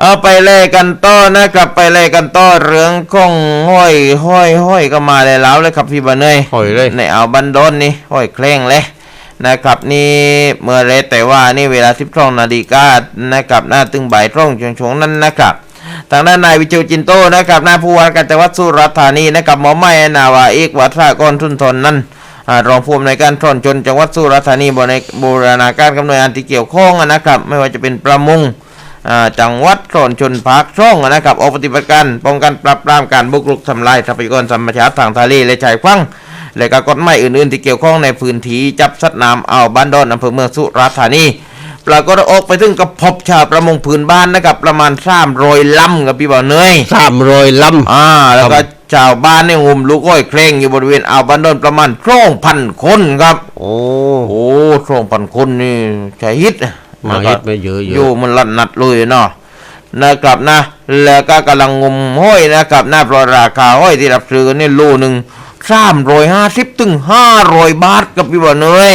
เอาไปเลยกันต่อนะครับไปเลยกันต่อเรื่องของห้อยห้อยห้อยก็มาเลยแล้วเลยครับพี่บันเนยหอยเลยในเอาบันโดนนี่ห้อยเคร่งเลยนะครับนี่เมื่อไรแต่ว่านี่เวลาสิบสองนาฬิกานะครับหน้าตึงบ่ายตรงช่วงๆนั้นนะครับทางด้านนายวิจิตรจินโตนะครับนายผู้ว่าการจังหวัดสุราษฎร์ธานีนะครับหมอไม่นาวาเอกวัฒากรทุนทนนั้นอ่ารองผู้อำนวยการทนชนจังหวัดสุราษฎร์ธานีบนในบูรณาการกับหน่วยงานที่เกี่ยวข้องนะครับ ไม่ว่าจะเป็นประมงอ่า จังหวัดโซนชนภาคช่องนะครับออกปฏิบัติการป้องกันปราบปรามการบุกรุกทำลายทรัพยากรธรรมชาติทางทะเลและชายฝั่งและก็กฎหมายอื่นๆ ที่เกี่ยวข้องในพื้นที่จับสัตว์น้ำอ่าวบ้านดอนอำเภอเมืองสุราษฎร์ธานีปรากฏว่าออกไปถึงกับพบชาวประมงพื้นบ้านนะครับประมาณสามรอยลำกับพี่บ่าวเนยสามรอยลอ่าแล้วก็ชาวบ้านเนี่ยงมลูกอ้อยเคร่งอยู่บริเวณอ่าวบ้านดอนประมาณสองพันคนครับำโอ้โอ้สองพันคนนี่ใช้ฮิตนะ มาฮิตไม่เยอะเยอยู่อะมันลัดนัดเลยเนาะนะครับนะ แล้วก็กำลังงมห้อยนะครับนะเพราะราคาห้อยที่รับซื้อกันนี่โลหนึ่งสามร้อยห้าสิบถึงห้าร้อยบาทกับพี่บ่าวเนย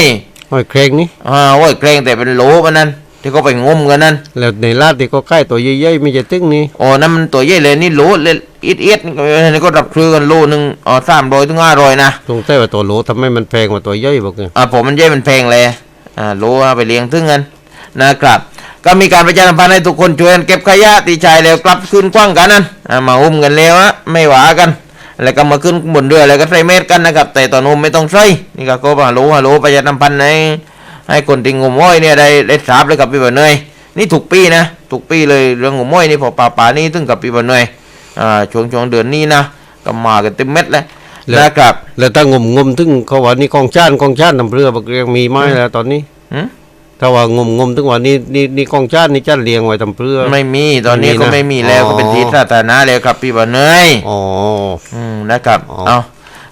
หอยเครงนี่อ่าห้อยเกรงแต่เป็นโหลมันนั่นที่เขาไปงมกันนั่นแล้วในลาดที่ก็ใกล้ตัวใหญ่ๆไม่จะตึ้งนี่โอ้นั่นมันตัวใหญ่เลยนี่โหลเล็กอิดเอียดนี่ก็รับซื้อกันโลหนึ่งอ๋อสามร้อยถึงห้าร้อยนะตรงใต้ว่าตัวโหลทำไมมันแพงกว่าตัวใหญ่บอกเลยอ่าผมมันใหญ่มันแพงเลยอ่าโหลเอาไปเลี้ยงถึงกัน นะครับ ก็มีการประชาสัมพันธ์ให้ทุกคนช่วยกันเก็บขยะตีชายแล้วกลับขึ้นกว้างกันนั่นอ่ามาอุ้มกันแล้วนะไม่หวากัน แล้วก็มาขึ้นบนเรือแล้วก็ใส่เม็ดกันนะครับ แต่ตอนอุ้มไม่ต้องใส่นี่ก็ก็ฮัลโหลฮัลโหลประชาสัมพันธ์ให้ให้คนที่งมห้อยเนี่ยได้ได้ทราบเลยกับพี่บ่าวเนยนี่ถูกปีนะถูกปีเลยเรื่องงมห้อยนี่พอป่าป่านี่ถึงกับพี่บ่าวเนยอ่าช่วงช่วงเดือนนี้นะก็มากันเต็มเม็ดเลยนะครับแล้วถ้างมงมถึงเขาว่านี่กองชานกองชานน้ำเรือบอกยังมีไหมแล้วตอนนี้หืม ถ้าว่างมงมถึงว่านี่นี่นี่กองชานนี่จ้านเลี้ยงไว้ทำเรือไม่มีตอนนี้ไม่มีก็นะไม่มีแล้วอ๋อก็เป็นที่สาธารณะแล้วครับพี่บ่าวเนยอ๋ออืมนะครับอ๋อเอา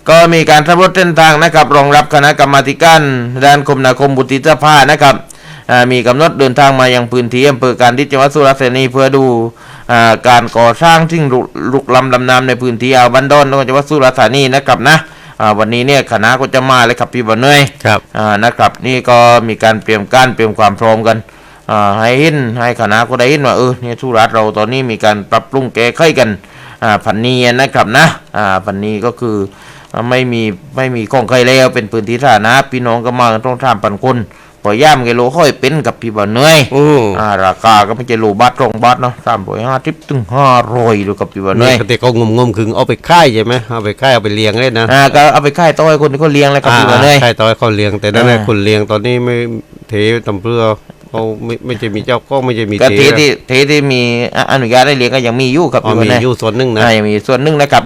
ก็มีการสำรวจเส้นทางนะครับรองรับคณะกรรมาธิการด้านคมนาคมบุตรสภานะครับอ่ามีกำหนดเดินทางมายังพื้นที่อำเภอการที่จังหวัดสุราษฎร์ธานีเพื่อดูอ่าการก่อสร้างทิ้งลุลุกลำลำน้ำในพื้นที่อ่าวบันดอนจังหวัดสุราษฎร์ธานีนะครับนะอ่า วันนี้เนี่ยคณะก็จะมาเลยครับพี่บ่าวเนยครับอ่านะครับนี่ก็มีการเตรียมการเตรียมความพร้อมกันอ่าให้เห็นให้คณะก็ได้เห็นว่าเออเนี่ยสุราษฎร์เราตอนนี้มีการปรับปรุงแก้ไขกันอ่าพันนี้นะครับนะอ่าพันนี้ก็คืออ่าไม่มีไม่มีของใครแล้วเป็นพื้นที่สาธารณะพี่น้องก็มากันต้องทำพันคน พอย่ามกิโลค่อยเป็นกับพี่บ่าวเนยอืออ่าราคาก็ไม่ใช่โลบาทตรงบาทเนาะสามร้อยห้าสิบถึงห้าร้อยดูกับพี่บ่าวเนนี่ยแต่ก็งมงมคือเอาไปค่ายใช่ไหมเอาไปค่ายเอาไปเลี้ยงเลยนะอ่าก็เอาไปค่ายต้อยคนที่เขาเลี้ยงเลยกับพี่บ่าวเนยใช่ตอนเขาเลี้ยงแต่นั่นแหละอ่าคนเลี้ยงตอนนี้ไม่เทตำเพื่อเขาไม่ไม่จะมีเจ้าก็ไม่จะมีก็เทที่ที่ที่ที่มีอนุญาตให้เลี้ยงก็ยังมีอยู่ครับอ๋อพี่บ่าวมีเนยอยู่ส่วนหนึ่งนะอ่ายังมีส่วนหนึ่งนะครับ